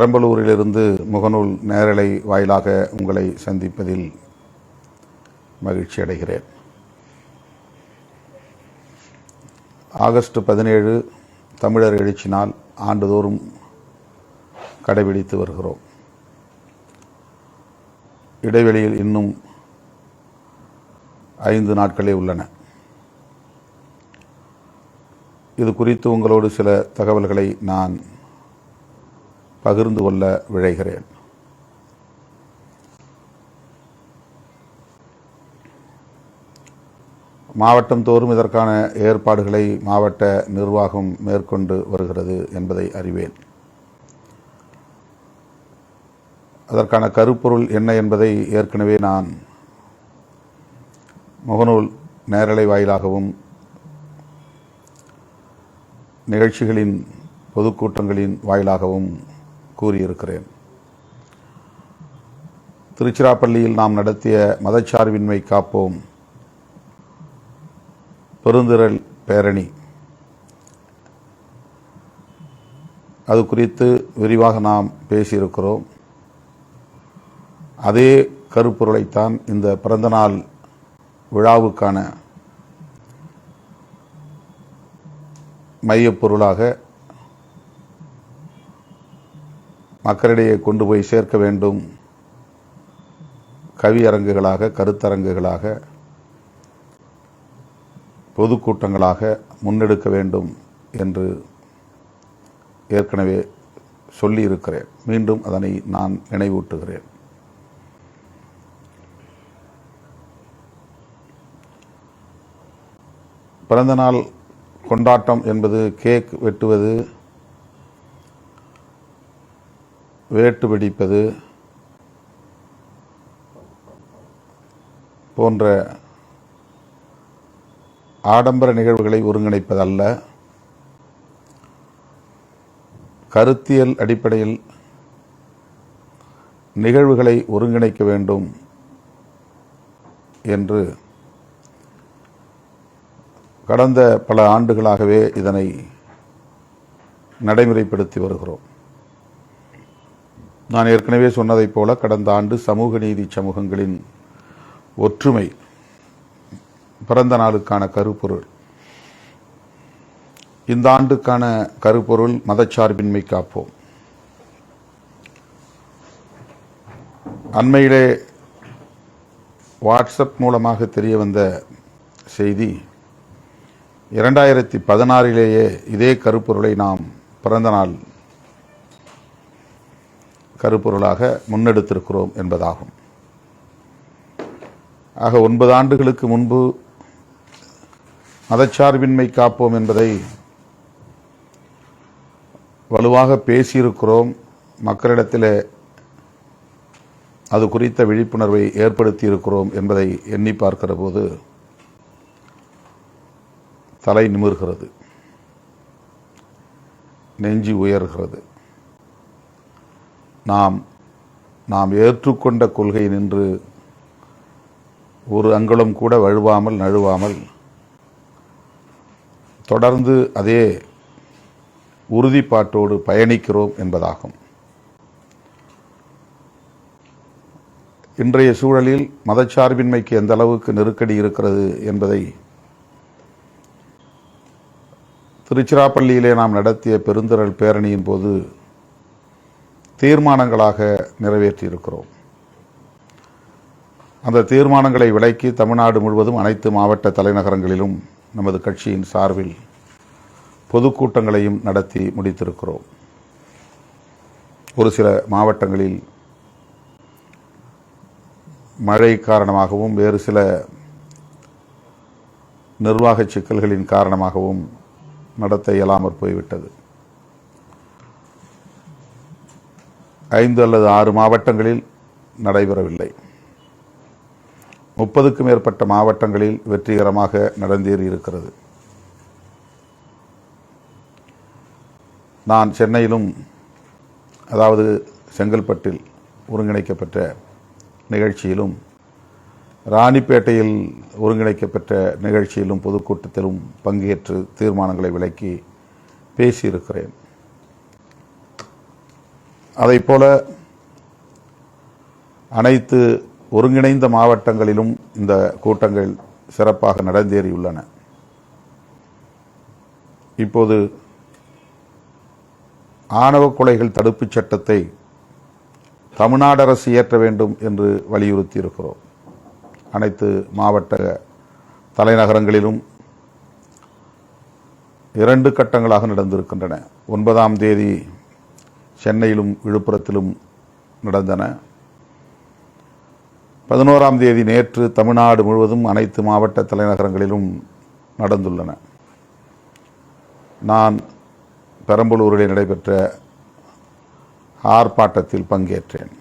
பெரம்பலூரிலிருந்து முகநூல் நேரலை வாயிலாக உங்களை சந்திப்பதில் மகிழ்ச்சி அடைகிறேன். ஆகஸ்ட் பதினேழு தமிழர் எழுச்சி நாள் ஆண்டுதோறும் கடைபிடித்து வருகிறோம். இடைவெளியில் இன்னும் ஐந்து நாட்களே உள்ளன. இது குறித்து உங்களோடு சில தகவல்களை நான் பகிர்ந்து கொள்ள விழைகிறேன். மாவட்டம் தோறும் இதற்கான ஏற்பாடுகளை மாவட்ட நிர்வாகம் மேற்கொண்டு வருகிறது என்பதை அறிவேன். அதற்கான கருப்பொருள் என்ன என்பதை ஏற்கனவே நான் முகநூல் நேரலை வாயிலாகவும் நிகழ்ச்சிகளின் பொதுக்கூட்டங்களின் வாயிலாகவும் கூறியிருக்கிறேன். திருச்சிராப்பள்ளியில் நாம் நடத்திய மதச்சார்பின்மை காப்போம். பெருந்திரள் பேரணி. அது குறித்து விரிவாக நாம் பேசியிருக்கிறோம். அதே கருப்பொருளைத்தான் இந்த பிறந்தநாள் விழாவுக்கான மையப்பொருளாக மக்களிடையே கொண்டு போய் சேர்க்க வேண்டும். கவியரங்குகளாக கருத்தரங்குகளாக பொதுக்கூட்டங்களாக முன்னெடுக்க வேண்டும் என்று ஏற்கனவே சொல்லியிருக்கிறேன். மீண்டும் அதனை நான் நினைவூட்டுகிறேன். பிறந்தநாள் கொண்டாட்டம் என்பது கேக் வெட்டுவது வேட்டு வெடிப்பது போன்ற ஆடம்பர நிகழ்வுகளை ஒருங்கிணைப்பதல்ல. கருத்தியல் அடிப்படையில் நிகழ்வுகளை ஒருங்கிணைக்க வேண்டும் என்று கடந்த பல ஆண்டுகளாகவே இதனை நடைமுறைப்படுத்தி வருகிறோம். நான் ஏற்கனவே சொன்னதைப் போல கடந்த ஆண்டு சமூக நீதி சமூகங்களின் ஒற்றுமை பிறந்த நாளுக்கான கருப்பொருள். இந்த ஆண்டுக்கான கருப்பொருள் மதச்சார்பின்மை காப்போம். அண்மையிலே வாட்ஸ்அப் மூலமாக தெரிய வந்த செய்தி இரண்டாயிரத்தி பதினாறிலேயே இதே கருப்பொருளை நாம் பிறந்த நாள் கருப்பொருளாக முன்னெடுத்திருக்கிறோம் என்பதாகும். ஆக ஒன்பது ஆண்டுகளுக்கு முன்பு மதச்சார்பின்மை காப்போம் என்பதை வலுவாக பேசியிருக்கிறோம். மக்களிடத்தில் அது குறித்த விழிப்புணர்வை ஏற்படுத்தியிருக்கிறோம் என்பதை எண்ணி பார்க்கிற போது தலை நிமிர்கிறது. நெஞ்சி உயர்கிறது. நாம் நாம் ஏற்றுக்கொண்ட கொள்கை நின்று ஒரு அங்குலம் கூட வழுவாமல் நழுவாமல் தொடர்ந்து அதே உறுதிப்பாட்டோடு பயணிக்கிறோம் என்பதாகும். இன்றைய சூழலில் மதச்சார்பின்மைக்கு எந்த அளவுக்கு நெருக்கடி இருக்கிறது என்பதை திருச்சிராப்பள்ளியிலே நாம் நடத்திய பெருந்திரள் பேரணியின் போது தீர்மானங்களாக நிறைவேற்றியிருக்கிறோம். அந்த தீர்மானங்களை விலக்கி தமிழ்நாடு முழுவதும் அனைத்து மாவட்ட தலைநகரங்களிலும் நமது கட்சியின் சார்பில் பொதுக்கூட்டங்களையும் நடத்தி முடித்திருக்கிறோம். ஒரு சில மாவட்டங்களில் மழை காரணமாகவும் வேறு சில நிர்வாக சிக்கல்களின் காரணமாகவும் நடத்த இயலாமற் போய்விட்டது. ஐந்து அல்லது ஆறு மாவட்டங்களில் நடைபெறவில்லை. முப்பதுக்கும் மேற்பட்ட மாவட்டங்களில் வெற்றிகரமாக நடந்தேறி இருக்கிறது. நான் சென்னையிலும் அதாவது செங்கல்பட்டில் ஒருங்கிணைக்கப்பட்ட நிகழ்ச்சியிலும் ராணிப்பேட்டையில் ஒருங்கிணைக்கப்பட்ட நிகழ்ச்சியிலும் பொதுக்கூட்டத்திலும் பங்கேற்று தீர்மானங்களை விளக்கி பேசியிருக்கிறேன். அதைப் போல அனைத்து ஒருங்கிணைந்த மாவட்டங்களிலும் இந்த கூட்டங்கள் சிறப்பாக நடந்தேறியுள்ளன. இப்போது ஆணவ கொலைகள் தடுப்புச் சட்டத்தை தமிழ்நாடு அரசு இயற்ற வேண்டும் என்று வலியுறுத்தி இருக்கிறோம் அனைத்து மாவட்ட தலைநகரங்களிலும் இரண்டு கட்டங்களாக நடந்திருக்கின்றன. ஒன்பதாம் தேதி சென்னையிலும் விழுப்புரத்திலும் நடந்தன. பதினோராம் தேதி நேற்று தமிழ்நாடு முழுவதும் அனைத்து மாவட்ட தலைநகரங்களிலும் நடந்துள்ளன. நான் பெரம்பலூரில் நடைபெற்ற ஆர்ப்பாட்டத்தில் பங்கேற்றேன்.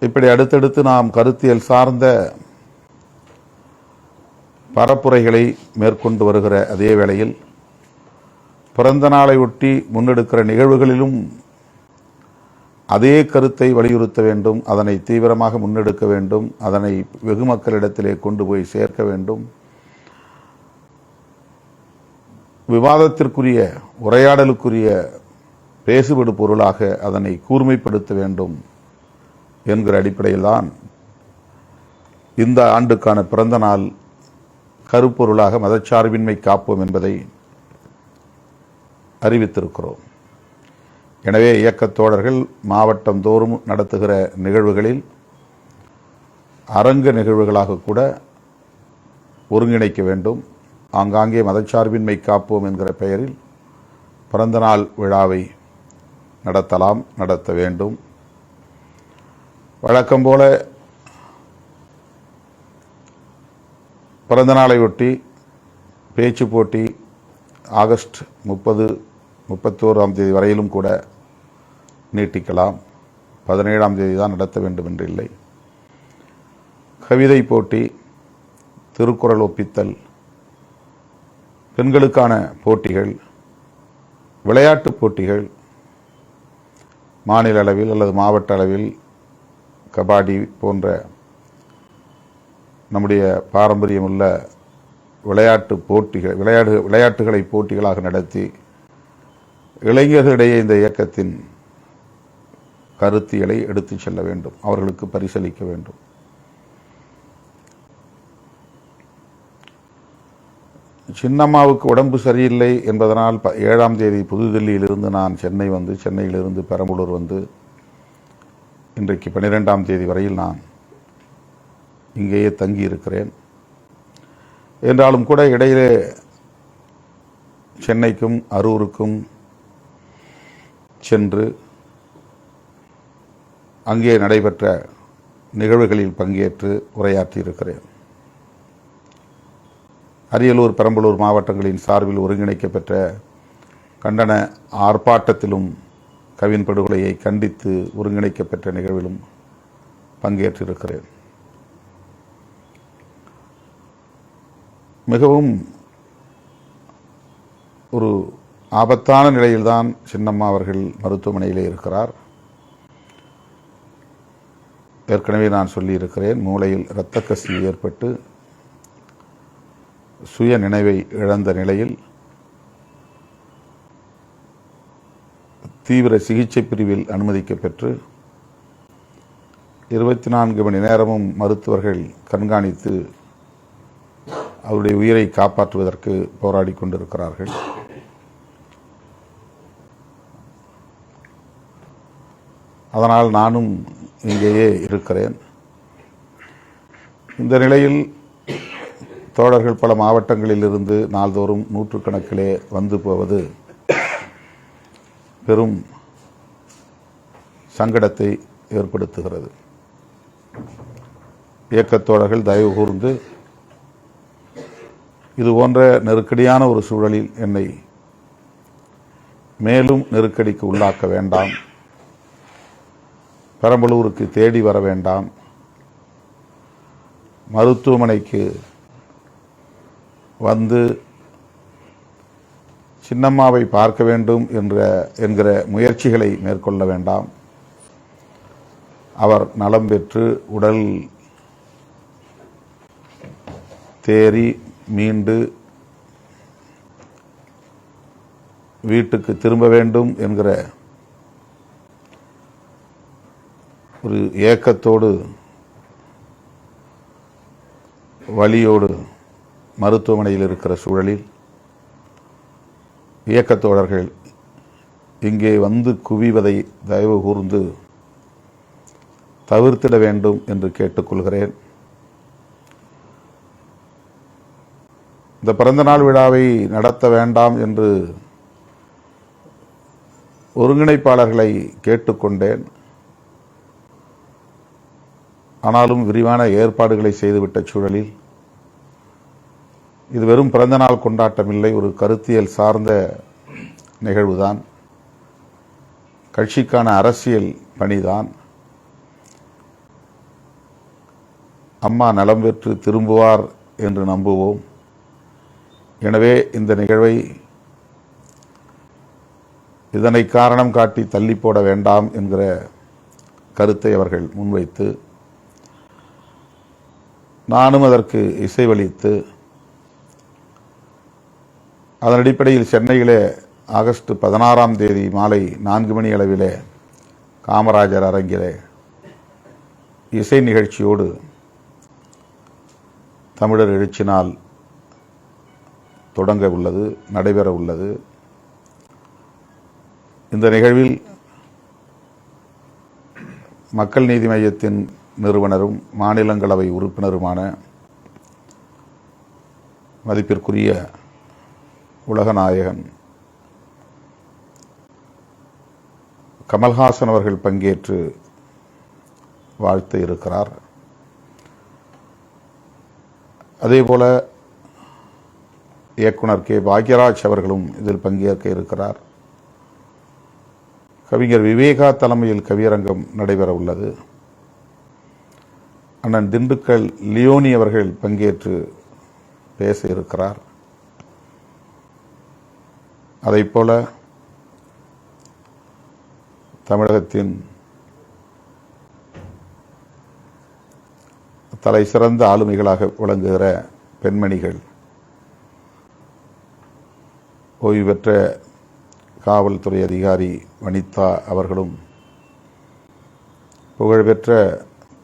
இப்படி அடுத்தடுத்து நாம் கருத்தியல் சார்ந்த பரப்புரைகளை மேற்கொண்டு வருகிற அதே வேளையில் பிறந்த நாளை ஒட்டி முன்னெடுக்கிற நிகழ்வுகளிலும் அதே கருத்தை வலியுறுத்த வேண்டும் அதனை தீவிரமாக முன்னெடுக்க வேண்டும் அதனை வெகு மக்களிடத்திலே கொண்டு போய் சேர்க்க வேண்டும். விவாதத்திற்குரிய உரையாடலுக்குரிய பேசுபடு பொருளாக அதனை கூர்மைப்படுத்த வேண்டும் என்கிற அடிப்படையில்தான் இந்த ஆண்டுக்கான பிறந்த நாள் கருப்பொருளாக மதச்சார்பின்மை காப்போம் என்பதை அறிவித்திருக்கிறோம். எனவே இயக்கத் தோழர்கள் மாவட்டம் தோறும் நடத்துகிற நிகழ்வுகளில் அரங்க நிகழ்வுகளாக கூட ஒருங்கிணைக்க வேண்டும். ஆங்காங்கே மதச்சார்பின்மை காப்போம் என்கிற பெயரில் பிறந்தநாள் விழாவை நடத்தலாம் நடத்த வேண்டும். வழக்கம் போல பிறந்த பேச்சு போட்டி ஆகஸ்ட் முப்பது முப்பத்தோராம் தேதி வரையிலும் கூட நீட்டிக்கலாம். பதினேழாம் தேதி தான் நடத்த வேண்டும் என்று இல்லை. கவிதை போட்டி திருக்குறள் ஒப்பித்தல் பெண்களுக்கான போட்டிகள் விளையாட்டு போட்டிகள் மாநில அளவில் அல்லது மாவட்ட அளவில் கபாடி போன்ற நம்முடைய பாரம்பரியமுள்ள விளையாட்டு போட்டிகள் விளையாடு விளையாட்டுகளை போட்டிகளாக நடத்தி இளைஞர்களிடையே இந்த இயக்கத்தின் கருத்தியலை எடுத்துச் செல்ல வேண்டும். அவர்களுக்கு பரிசளிக்க வேண்டும். சின்னம்மாவுக்கு உடம்பு சரியில்லை என்பதனால் ப- ஏழாம் தேதி புதுதில்லியிலிருந்து நான் சென்னை வந்து சென்னையிலிருந்து பெரம்பலூர் வந்து இன்றைக்கு பன்னிரெண்டாம் தேதி வரையில் நான் இங்கேயே தங்கி இருக்கிறேன் என்றாலும் கூட இடையிலே சென்னைக்கும் அரூருக்கும் சென்று அங்கே நடைபெற்ற நிகழ்வுகளில் பங்கேற்று உரையாற்றியிருக்கிறேன். அரியலூர் பெரம்பலூர் மாவட்டங்களின் சார்பில் ஒருங்கிணைக்கப்பெற்ற கண்டன ஆர்ப்பாட்டத்திலும் கவின் படுகொலையை கண்டித்து ஒருங்கிணைக்கப்பெற்ற நிகழ்விலும் பங்கேற்றிருக்கிறேன். மிகவும் ஒரு ஆபத்தான நிலையில்தான் சின்னம்மா அவர்கள் மருத்துவமனையிலே இருக்கிறார். ஏற்கனவே நான் சொல்லியிருக்கிறேன் மூளையில் இரத்த கசிவு ஏற்பட்டு சுய நினைவை இழந்த நிலையில் தீவிர சிகிச்சை பிரிவில் அனுமதிக்கப்பெற்று இருபத்தி நான்கு மணி நேரமும் மருத்துவர்கள் கண்காணித்து அவருடைய உயிரை காப்பாற்றுவதற்கு போராடி கொண்டிருக்கிறார்கள். அதனால் நானும் இங்கேயே இருக்கிறேன். இந்த நிலையில் தோழர்கள் பல மாவட்டங்களில் இருந்து நாள்தோறும் நூற்றுக்கணக்கிலே வந்து போவது பெரும் சங்கடத்தை ஏற்படுத்துகிறது. இயக்கத்தோழர்கள் தயவு கூர்ந்து இது போன்ற நெருக்கடியான ஒரு சூழலில் என்னை மேலும் நெருக்கடிக்கு உள்ளாக்க வேண்டாம். பெரம்பலூருக்கு தேடி வர வேண்டாம். மருத்துவமனைக்கு வந்து சின்னம்மாவை பார்க்க வேண்டும் என்ற என்கிற முயற்சிகளை மேற்கொள்ள வேண்டாம். அவர் நலம் பெற்று உடல் தேறி மீண்டு வீட்டுக்கு திரும்ப வேண்டும் என்கிற ஒரு ஏக்கத்தோடு வழியோடு மருத்துவமனையில் இருக்கிற சூழலில் இயக்கத்தோழர்கள் இங்கே வந்து குவிவதை தயவு கூர்ந்து தவிர்த்திட வேண்டும் என்று கேட்டுக்கொள்கிறேன். இந்த பிறந்தநாள் விழாவை நடத்த வேண்டாம் என்று ஒருங்கிணைப்பாளர்களை கேட்டுக்கொண்டேன். ஆனாலும் விரிவான ஏற்பாடுகளை செய்துவிட்ட சூழலில் இது வெறும் பிறந்தநாள் கொண்டாட்டம் இல்லை ஒரு கருத்தியல் சார்ந்த நிகழ்வுதான். கட்சிக்கான அரசியல் பணிதான். அம்மா நலம் பெற்று திரும்புவார் என்று நம்புவோம். எனவே இந்த நிகழ்வை இதனை காரணம் காட்டி தள்ளி போட வேண்டாம் என்கிற கருத்தை அவர்கள் முன்வைத்து நானும் அதற்கு இசைவளித்து அதன் அடிப்படையில் சென்னையிலே ஆகஸ்ட் பதினாறாம் தேதி மாலை நான்கு மணி அளவிலே காமராஜர் அரங்கிலே இசை நிகழ்ச்சியோடு தமிழர் எழுச்சி நாள் தொடங்க உள்ளது நடைபெற உள்ளது. இந்த நிகழ்வில் மக்கள் நீதி மையத்தின் நிறுவனரும் மாநிலங்களவை உறுப்பினருமான மதிப்பிற்குரிய உலகநாயகன் கமல்ஹாசன் அவர்கள் பங்கேற்று வாழ்த்து இருக்கிறார் அதேபோல இயக்குனர் கே. பாக்யராஜ் அவர்களும் இதில் பங்கேற்க இருக்கிறார். கவிஞர் விவேகா தலைமையில் கவியரங்கம் நடைபெற உள்ளது அண்ணன் திண்டுக்கல் லியோனி அவர்கள் பங்கேற்று பேச இருக்கிறார் அதைப்போல தமிழகத்தின் தலை சிறந்த ஆளுமைகளாக விளங்குகிற பெண்மணிகள் ஓய்வு பெற்ற காவல்துறை அதிகாரி வனிதா அவர்களும் புகழ்பெற்ற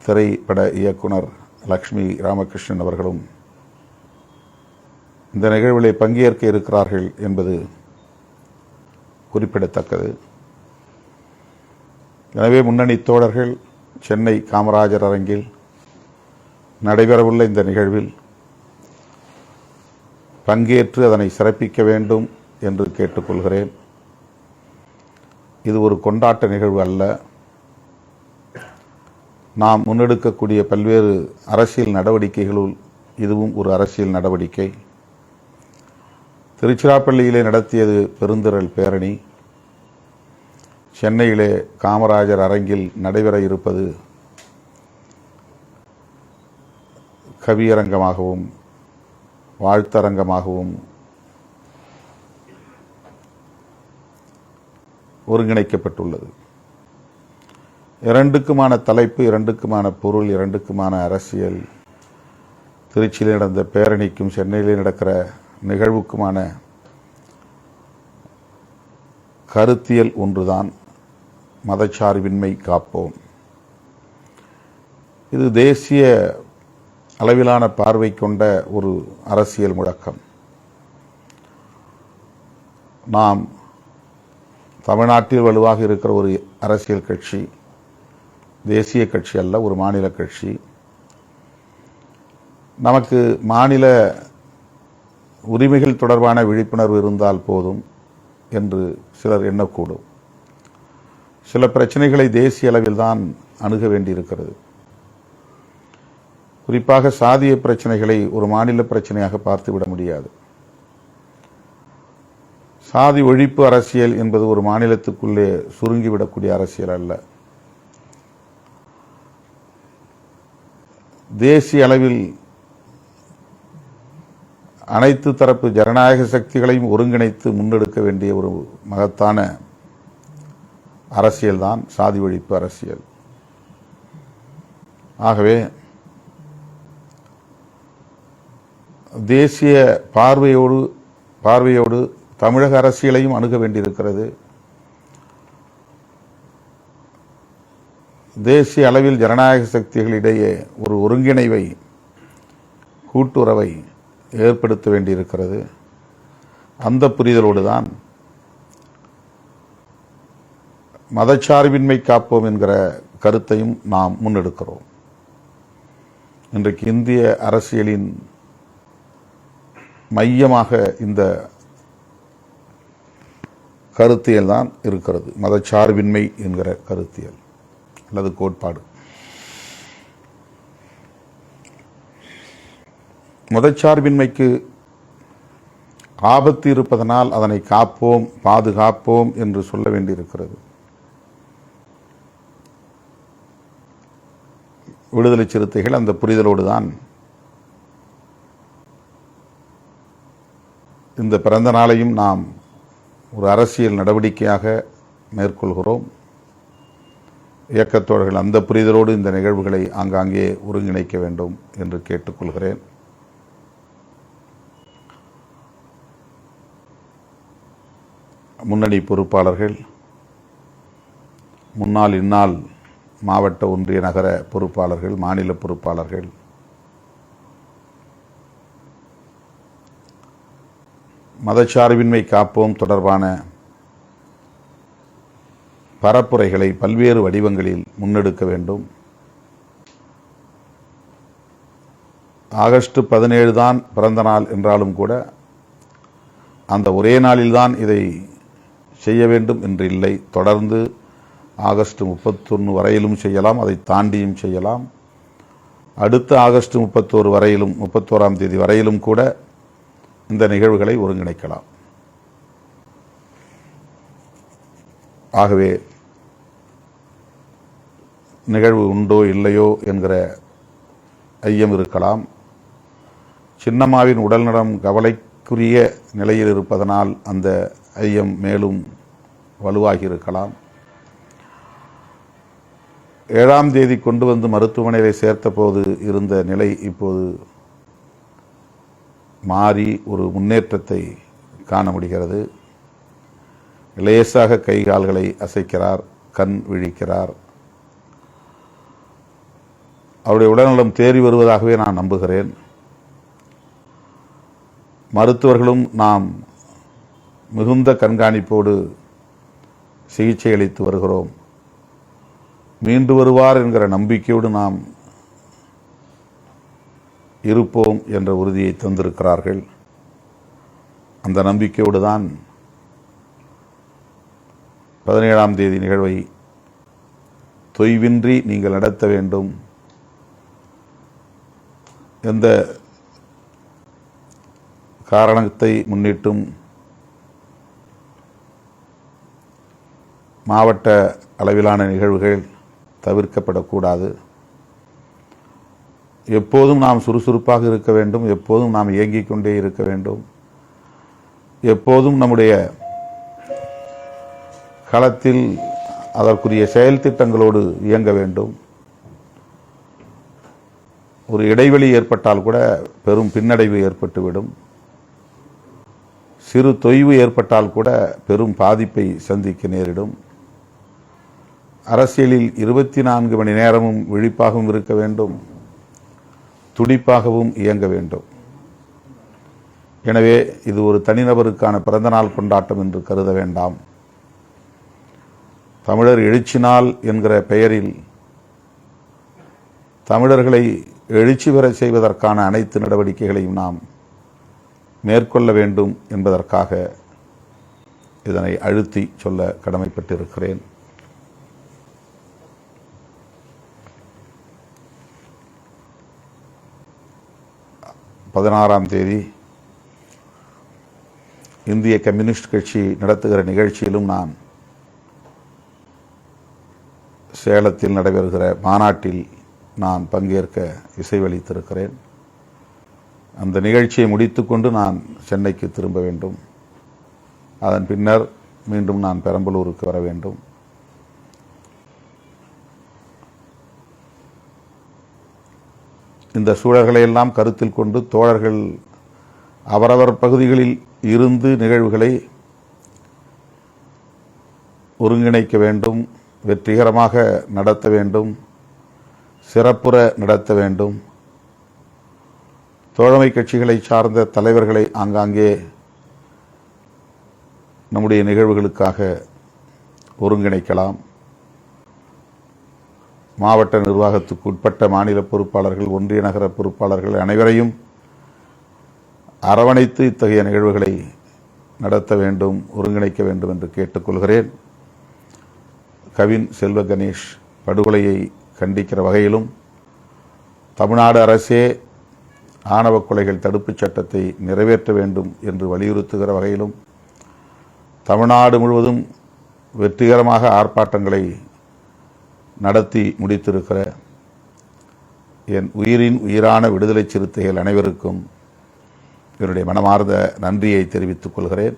திரைப்பட இயக்குனர் லக்ஷ்மி ராமகிருஷ்ணன் அவர்களும் இந்த நிகழ்விலே பங்கேற்க இருக்கிறார்கள் என்பது குறிப்பிடத்தக்கது. எனவே முன்னணி தோழர்கள் சென்னை காமராஜர் அரங்கில் நடைபெறவுள்ள இந்த நிகழ்வில் பங்கேற்று அதனை சிறப்பிக்க வேண்டும் என்று கேட்டுக்கொள்கிறேன். இது ஒரு கொண்டாட்ட நிகழ்வு அல்ல. நாம் முன்னெடுக்கக்கூடிய பல்வேறு அரசியல் நடவடிக்கைகளுள் இதுவும் ஒரு அரசியல் நடவடிக்கை. திருச்சிராப்பள்ளியிலே நடத்தியது பெருந்திரள் பேரணி. சென்னையிலே காமராஜர் அரங்கில் நடைபெற இருப்பது கவியரங்கமாகவும் வாழ்த்தரங்கமாகவும் ஒருங்கிணைக்கப்பட்டுள்ளது. இரண்டுக்குமான தலைப்பு இரண்டுக்குமான பொருள் இரண்டுக்குமான அரசியல். திருச்சியில் நடந்த பேரணிக்கும் சென்னையில் நடக்கிற நிகழ்வுக்குமான கருத்தியல் ஒன்றுதான் மதச்சார்பின்மை காப்போம். இது தேசிய அளவிலான பார்வை கொண்ட ஒரு அரசியல் முழக்கம். நாம் தமிழ்நாட்டில் வலுவாக இருக்கிற ஒரு அரசியல் கட்சி தேசிய கட்சி அல்ல ஒரு மாநில கட்சி. நமக்கு மாநில உரிமைகள் தொடர்பான விழிப்புணர்வு இருந்தால் போதும் என்று சிலர் எண்ணக்கூடும். சில பிரச்சனைகளை தேசிய அளவில் தான் அணுக வேண்டியிருக்கிறது. குறிப்பாக சாதிய பிரச்சனைகளை ஒரு மாநில பிரச்சனையாக பார்த்துவிட முடியாது. சாதி ஒழிப்பு அரசியல் என்பது ஒரு மாநிலத்துக்குள்ளே சுருங்கிவிடக்கூடிய அரசியல் அல்ல. தேசிய அளவில் அனைத்து தரப்பு ஜனநாயக சக்திகளையும் ஒருங்கிணைத்து முன்னெடுக்க வேண்டிய ஒரு மகத்தான அரசியல்தான் சாதி ஒழிப்பு அரசியல். ஆகவே தேசிய பார்வையோடு பார்வையோடு தமிழக அரசியலையும் அணுக வேண்டியிருக்கிறது. தேசிய அளவில் ஜனநாயக சக்திகளிடையே ஒரு ஒருங்கிணைவை கூட்டுறவை ஏற்படுத்த வேண்டியிருக்கிறது. அந்த புரிதலோடு தான் மதச்சார்பின்மை காப்போம் என்கிற கருத்தையும் நாம் முன்னெடுக்கிறோம். இன்றைக்கு இந்திய அரசியலின் மையமாக இந்த கருத்தியல் தான் இருக்கிறது. மதச்சார்பின்மை என்கிற கருத்தியல். அல்லது கோட்பாடு. மதச்சார்பின்மைக்கு ஆபத்து இருப்பதனால் அதனை காப்போம் பாதுகாப்போம் என்று சொல்ல வேண்டியிருக்கிறது. விடுதலை சிறுத்தைகள் அந்த புரிதலோடு தான் இந்த பிறந்த நாளையும் நாம் ஒரு அரசியல் நடவடிக்கையாக மேற்கொள்கிறோம். இயக்கத்தோழர்கள் அந்த புரிதலோடு இந்த நிகழ்வுகளை ஆங்காங்கே ஒருங்கிணைக்க வேண்டும் என்று கேட்டுக்கொள்கிறேன். முன்னணி பொறுப்பாளர்கள் முன்னாள் இந்நாள் மாவட்ட ஒன்றிய நகர பொறுப்பாளர்கள் மாநில பொறுப்பாளர்கள் மதச்சார்பின்மை காப்போம் தொடர்பான பரப்புரைகளை பல்வேறு வடிவங்களில் முன்னெடுக்க வேண்டும். ஆகஸ்ட் பதினேழு தான் பிறந்த நாள் என்றாலும் கூட அந்த ஒரே நாளில்தான் இதை செய்ய வேண்டும் என்று இல்லை. தொடர்ந்து ஆகஸ்ட் முப்பத்தொன்று வரையிலும் செய்யலாம் அதை தாண்டியும் செய்யலாம். அடுத்த ஆகஸ்ட் முப்பத்தோரு வரையிலும் முப்பத்தோராம் தேதி வரையிலும் கூட இந்த நிகழ்வுகளை ஒருங்கிணைக்கலாம். ஆகவே நிகழ்வு உண்டோ இல்லையோ என்கிற ஐயம் இருக்கலாம். சின்னம்மாவின் உடல்நலம் கவலைக்குரிய நிலையில் இருப்பதனால் அந்த ஐயம் மேலும் வலுவாகி இருக்கலாம் ஏழாம் தேதி கொண்டு வந்து மருத்துவமனையில் சேர்த்தபோது இருந்த நிலை இப்போது மாறி ஒரு முன்னேற்றத்தை காண முடிகிறது. லேசாக கை கால்களை அசைக்கிறார் கண் விழிக்கிறார். அவருடைய உடல்நலம் தேறி வருவதாகவே நான் நம்புகிறேன். மருத்துவர்களும் நாம் மிகுந்த கண்காணிப்போடு சிகிச்சை அளித்து வருகிறோம். மீண்டு வருவார் என்கிற நம்பிக்கையோடு நாம் இருப்போம் என்ற உறுதியை தந்திருக்கிறார்கள். அந்த நம்பிக்கையோடு தான் பதினேழாம் தேதி நிகழ்வை தொய்வின்றி நீங்கள் நடத்த வேண்டும். எந்த காரணத்தை முன்னிட்டும் மாவட்ட அளவிலான நிகழ்வுகள் தவிர்க்கப்படக்கூடாது. எப்போதும் நாம் சுறுசுறுப்பாக இருக்க வேண்டும். எப்போதும் நாம் இயங்கிக் கொண்டே இருக்க வேண்டும். எப்போதும் நம்முடைய களத்தில் அதற்குரிய செயல் திட்டங்களோடு இயங்க வேண்டும். ஒரு இடைவெளி ஏற்பட்டால் கூட பெரும் பின்னடைவு ஏற்பட்டுவிடும். சிறு தொய்வு ஏற்பட்டால் கூட பெரும் பாதிப்பை சந்திக்க நேரிடும். அரசியலில் இருபத்தி நான்கு மணி நேரமும் விழிப்பாகவும் இருக்க வேண்டும். துடிப்பாகவும் இயங்க வேண்டும். எனவே இது ஒரு தனிநபருக்கான பிறந்தநாள் கொண்டாட்டம் என்று கருத வேண்டாம். தமிழர் எழுச்சி நாள் என்கிற பெயரில் தமிழர்களை எழுச்சி பெற செய்வதற்கான அனைத்து நடவடிக்கைகளையும் நாம் மேற்கொள்ள வேண்டும் என்பதற்காக இதனை அழுத்தி சொல்ல கடமைப்பட்டிருக்கிறேன். பதினாறாம் தேதி இந்திய கம்யூனிஸ்ட் கட்சி நடத்துகிற நிகழ்ச்சியிலும் நான் சேலத்தில் நடைபெறுகிற மாநாட்டில் நான் பங்கேற்க இசைவளித்திருக்கிறேன் அந்த நிகழ்ச்சியை முடித்துக்கொண்டு நான் சென்னைக்கு திரும்ப வேண்டும். அதன் பின்னர் மீண்டும் நான் பெரம்பலூருக்கு வர வேண்டும். இந்த சூழல்களை எல்லாம் கருத்தில் கொண்டு தோழர்கள் அவரவர் பகுதிகளில் இருந்து நிகழ்வுகளை ஒருங்கிணைக்க வேண்டும். வெற்றிகரமாக நடத்த வேண்டும் சிறப்புற நடத்த வேண்டும். தோழமை கட்சிகளை சார்ந்த தலைவர்களை ஆங்காங்கே நம்முடைய நிகழ்வுகளுக்காக ஒருங்கிணைக்கலாம். மாவட்ட நிர்வாகத்துக்கு உட்பட்ட மாநில பொறுப்பாளர்கள் ஒன்றிய நகர பொறுப்பாளர்கள் அனைவரையும் அரவணைத்து இத்தகைய நிகழ்வுகளை நடத்த வேண்டும் ஒருங்கிணைக்க வேண்டும் என்று கேட்டுக்கொள்கிறேன். கவின் செல்வ கணேஷ் படுகொலையை கண்டிக்கிற வகையிலும் தமிழ்நாடு அரசே ஆணவ கொலைகள் தடுப்புச் சட்டத்தை நிறைவேற்ற வேண்டும் என்று வலியுறுத்துகிற வகையிலும் தமிழ்நாடு முழுவதும் வெற்றிகரமாக ஆர்ப்பாட்டங்களை நடத்தி முடித்திருக்கிற என் உயிரின் உயிரான விடுதலை சிறுத்தைகள் அனைவருக்கும் என்னுடைய மனமார்ந்த நன்றியை தெரிவித்துக் கொள்கிறேன்.